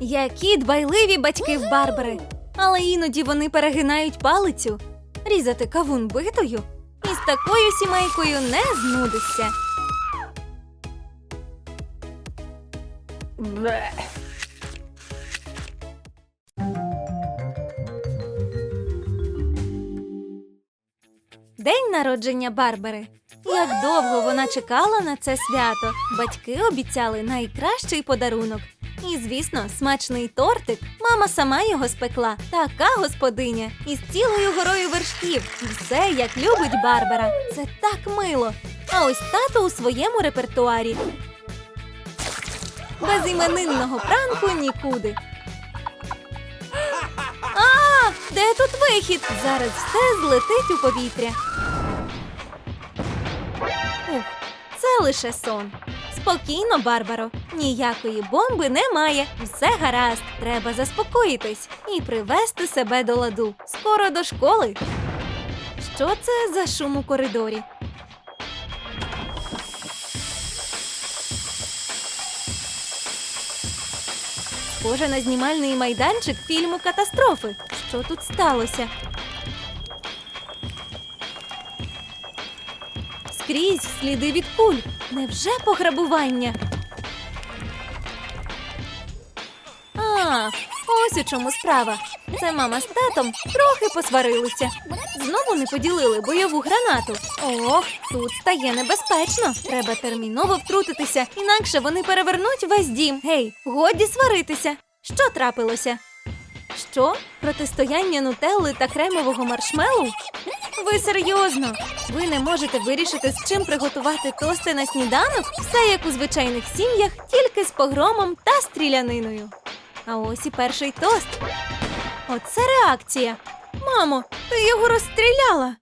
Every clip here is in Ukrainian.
Які дбайливі батьки в Барбари. Але іноді вони перегинають палицю. Різати кавун битою. І з такою сімейкою не знудишся. День народження Барбари. Як довго вона чекала на це свято. Батьки обіцяли найкращий подарунок. І, звісно, смачний тортик. Мама сама його спекла. Така господиня. Із цілою горою вершків. Все як любить Барбара. Це так мило. А ось тато у своєму репертуарі. Без іменинного пранку нікуди. А, де тут вихід? Зараз все злетить у повітря. Ух, це лише сон. Спокійно, Барбаро. Ніякої бомби немає. Все гаразд. Треба заспокоїтись і привести себе до ладу. Скоро до школи. Що це за шум у коридорі? Схоже на знімальний майданчик фільму Катастрофи. Що тут сталося? Скрізь сліди від куль. Невже пограбування? Ось у чому справа. Це мама з татом трохи посварилися. Знову не поділили бойову гранату. Ох, тут стає небезпечно. Треба терміново втрутитися, інакше вони перевернуть весь дім. Гей, годі сваритися. Що трапилося? Що? Протистояння нутелли та кремового маршмелу? Ви серйозно? Ви не можете вирішити, з чим приготувати тости на сніданок? Все як у звичайних сім'ях, тільки з погромом та стріляниною. А ось і перший тост. Оце реакція. Мамо, ти його розстріляла.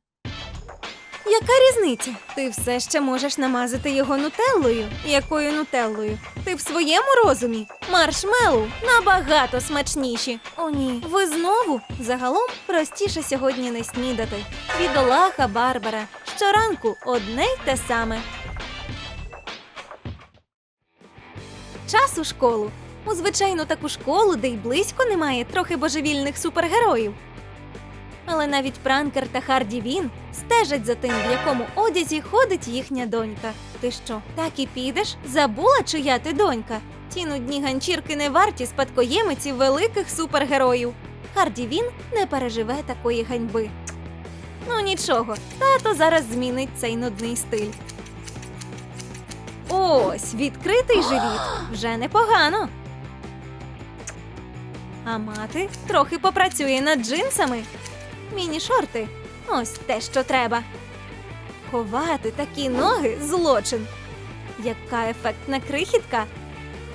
Яка різниця? Ти все ще можеш намазати його нутеллою. Якою нутеллою? Ти в своєму розумі? Маршмелу набагато смачніші. О, ні, ви знову? Загалом простіше сьогодні не снідати. Бідолаха Барбара. Щоранку одне й те саме. Час у школу. У звичайну таку школу, де й близько немає трохи божевільних супергероїв. Але навіть пранкер та Харді Він стежать за тим, в якому одязі ходить їхня донька. Ти що, так і підеш? Забула, чия ти донька? Ті нудні ганчірки не варті спадкоємиці великих супергероїв. Харді Він не переживе такої ганьби. Ну нічого, тато зараз змінить цей нудний стиль. Ось відкритий живіт. Вже непогано. А мати трохи попрацює над джинсами. Міні-шорти. Ось те, що треба. Ховати такі ноги злочин. Яка ефектна крихітка.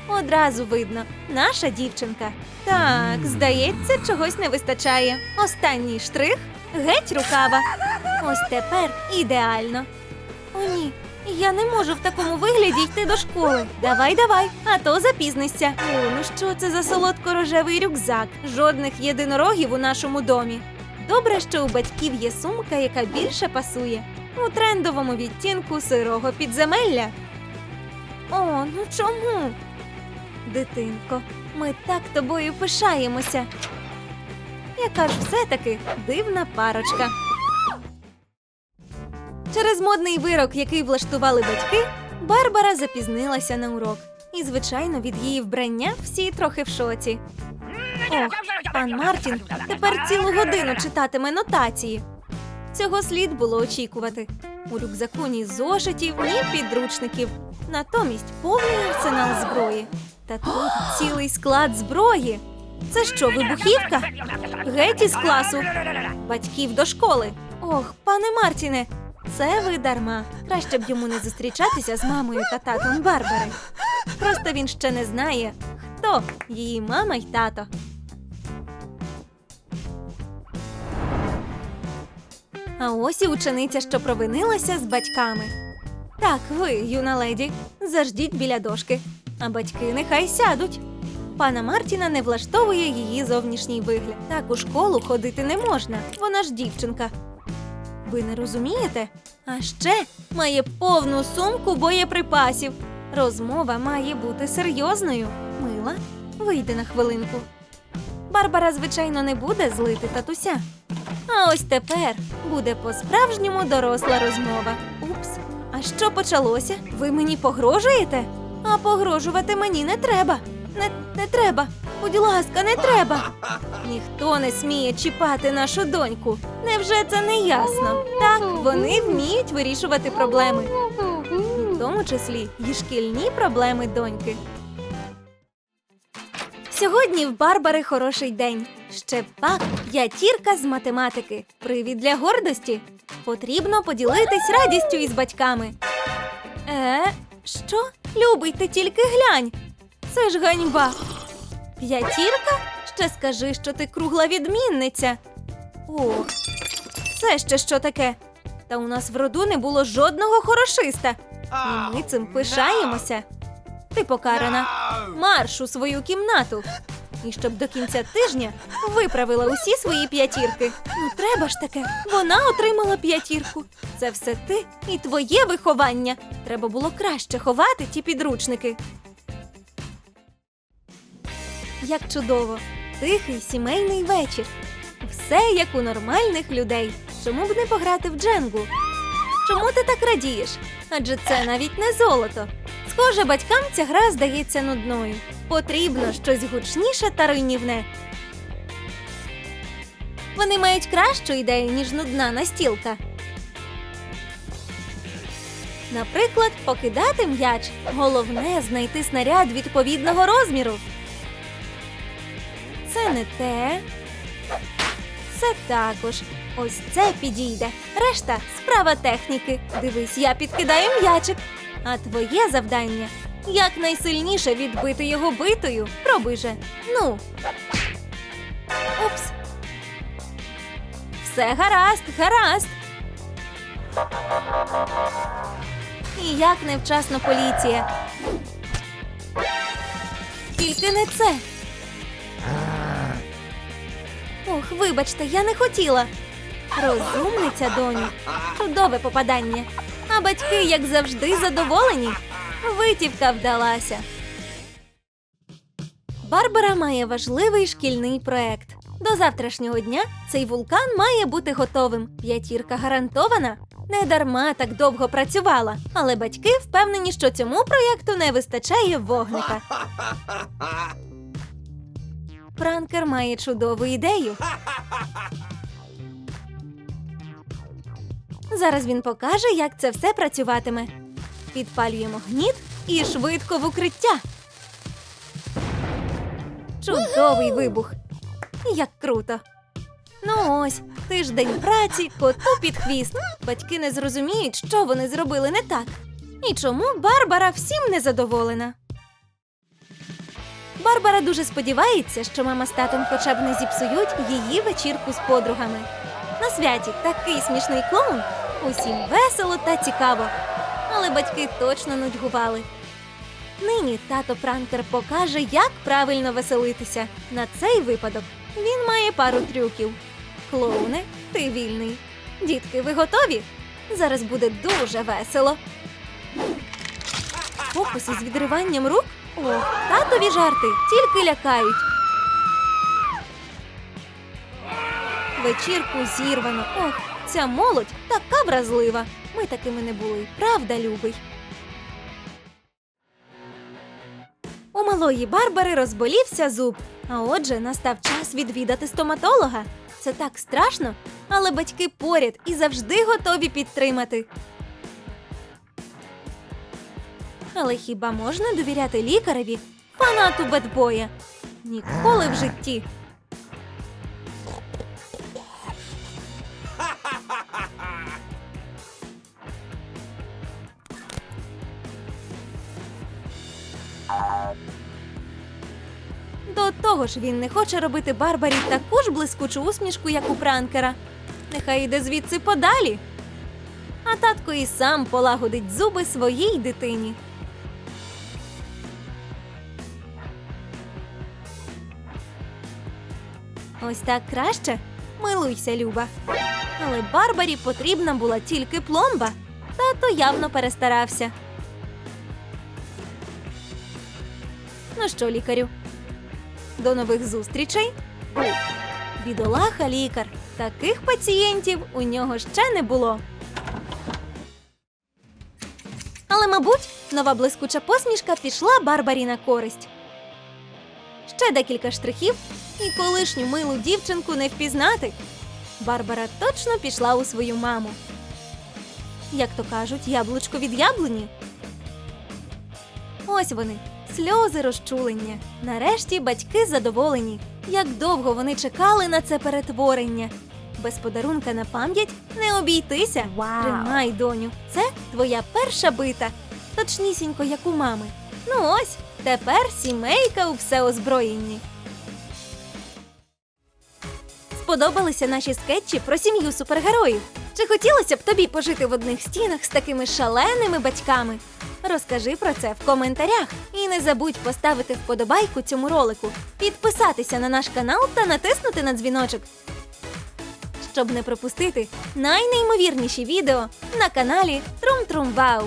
Одразу видно, наша дівчинка. Так, здається, чогось не вистачає. Останній штрих геть рукава. Ось тепер ідеально. О, ні, я не можу в такому вигляді йти до школи. Давай, давай, а то запізнишся. О, ну що це за солодко-рожевий рюкзак? Жодних єдинорогів у нашому домі. Добре, що у батьків є сумка, яка більше пасує у трендовому відтінку сирого підземелля. О, ну чому? Дитинко, ми так тобою пишаємося. Яка ж все-таки дивна парочка. Через модний вирок, який влаштували батьки, Барбара запізнилася на урок. І, звичайно, від її вбрання всі трохи в шоці. Ох, пан Мартін тепер цілу годину читатиме нотації. Цього слід було очікувати. У рюкзаку ні зошитів, ні підручників. Натомість повний арсенал зброї. Та тут цілий склад зброї. Це що, вибухівка? Геть із класу. Батьків до школи. Ох, пане Мартіне, це ви дарма. Краще б йому не зустрічатися з мамою та татом Барбари. Просто він ще не знає, хто її мама й тато. А ось і учениця, що провинилася з батьками. Так, ви, юна леді, заждіть біля дошки, а батьки нехай сядуть. Пана Мартіна не влаштовує її зовнішній вигляд. Так у школу ходити не можна, вона ж дівчинка. Ви не розумієте? А ще має повну сумку боєприпасів. Розмова має бути серйозною. Мила, вийди на хвилинку. Барбара, звичайно, не буде злити татуся. А ось тепер буде по-справжньому доросла розмова. Упс, а що почалося? Ви мені погрожуєте? А погрожувати мені не треба. Не, не треба. Будь ласка, не треба. Ніхто не сміє чіпати нашу доньку. Невже це не ясно? Так, вони вміють вирішувати проблеми, в тому числі і шкільні проблеми доньки. Сьогодні в Барбари хороший день. Ще пак п'ятірка з математики. Привід для гордості. Потрібно поділитись радістю із батьками. Е, що? Любий, ти тільки глянь. Це ж ганьба. П'ятірка? Ще скажи, що ти кругла відмінниця. Ох, це ще що таке? Та у нас в роду не було жодного хорошиста. І ми цим пишаємося. Ти покарана. Марш у свою кімнату. І щоб до кінця тижня виправила усі свої п'ятірки. Ну треба ж таке. Вона отримала п'ятірку. Це все ти і твоє виховання. Треба було краще ховати ті підручники. Як чудово! Тихий сімейний вечір. Все як у нормальних людей. Чому б не пограти в дженгу? Чому ти так радієш? Адже це навіть не золото. Схоже, батькам ця гра здається нудною. Потрібно щось гучніше та руйнівне. Вони мають кращу ідею, ніж нудна настілка. Наприклад, покидати м'яч. Головне знайти снаряд відповідного розміру. Це не те. Це також. Ось це підійде. Решта справа техніки. Дивись, я підкидаю м'ячик. А твоє завдання якнайсильніше відбити його битою. Пробуй же. Ну. Упс. Все гаразд, гаразд. І як невчасно поліція. Тільки не це. Ох, вибачте, я не хотіла. Розумниця, доню. Чудове попадання. А батьки, як завжди, задоволені. Витівка вдалася. Барбара має важливий шкільний проект. До завтрашнього дня цей вулкан має бути готовим. П'ятірка гарантована. Не дарма так довго працювала, але батьки впевнені, що цьому проєкту не вистачає вогника. Пранкер має чудову ідею. Зараз він покаже, як це все працюватиме. Підпалюємо гніт і швидко в укриття. Чудовий вибух. Як круто. Ну ось, тиждень праці, коту під хвіст. Батьки не зрозуміють, що вони зробили не так. І чому Барбара всім незадоволена. Барбара дуже сподівається, що мама з татом хоча б не зіпсують її вечірку з подругами. На святі такий смішний клоун. Усім весело та цікаво. Але батьки точно нудьгували. Нині тато Пранкер покаже, як правильно веселитися. На цей випадок він має пару трюків. Клоуне, ти вільний. Дітки, ви готові? Зараз буде дуже весело. Фокуси з відриванням рук? Ох, татові жарти тільки лякають. Вечірку зірвано. Ох, ця молодь така вразлива. Ми такими не були. Правда, любий. У малої Барбари розболівся зуб. А отже, настав час відвідати стоматолога. Це так страшно, але батьки поряд і завжди готові підтримати. Але хіба можна довіряти лікареві, фанату бедбоя? Ніколи в житті. До того ж, він не хоче робити Барбарі таку ж блискучу усмішку, як у пранкера. Нехай йде звідси подалі. А татко і сам полагодить зуби своїй дитині. Ось так краще. Милуйся, Люба. Але Барбарі потрібна була тільки пломба. Тато явно перестарався. Ну що, лікарю, До нових зустрічей. Бідолаха лікар. Таких пацієнтів у нього ще не було. Але, мабуть, нова блискуча посмішка пішла Барбарі на користь. Ще декілька штрихів, і колишню милу дівчинку не впізнати. Барбара точно пішла у свою маму. Як то кажуть, яблучко від яблуні. Ось вони, сльози розчулення. Нарешті батьки задоволені. Як довго вони чекали на це перетворення. Без подарунка на пам'ять не обійтися. Вау. Тримай, доню, це твоя перша бита. Точнісінько, як у мами. Ну ось, тепер сімейка у всеозброєнні. Сподобалися наші скетчі про сім'ю супергероїв? Чи хотілося б тобі пожити в одних стінах з такими шаленими батьками? Розкажи про це в коментарях і не забудь поставити вподобайку цьому ролику, підписатися на наш канал та натиснути на дзвіночок, щоб не пропустити найнеймовірніші відео на каналі Трум Трум Вау.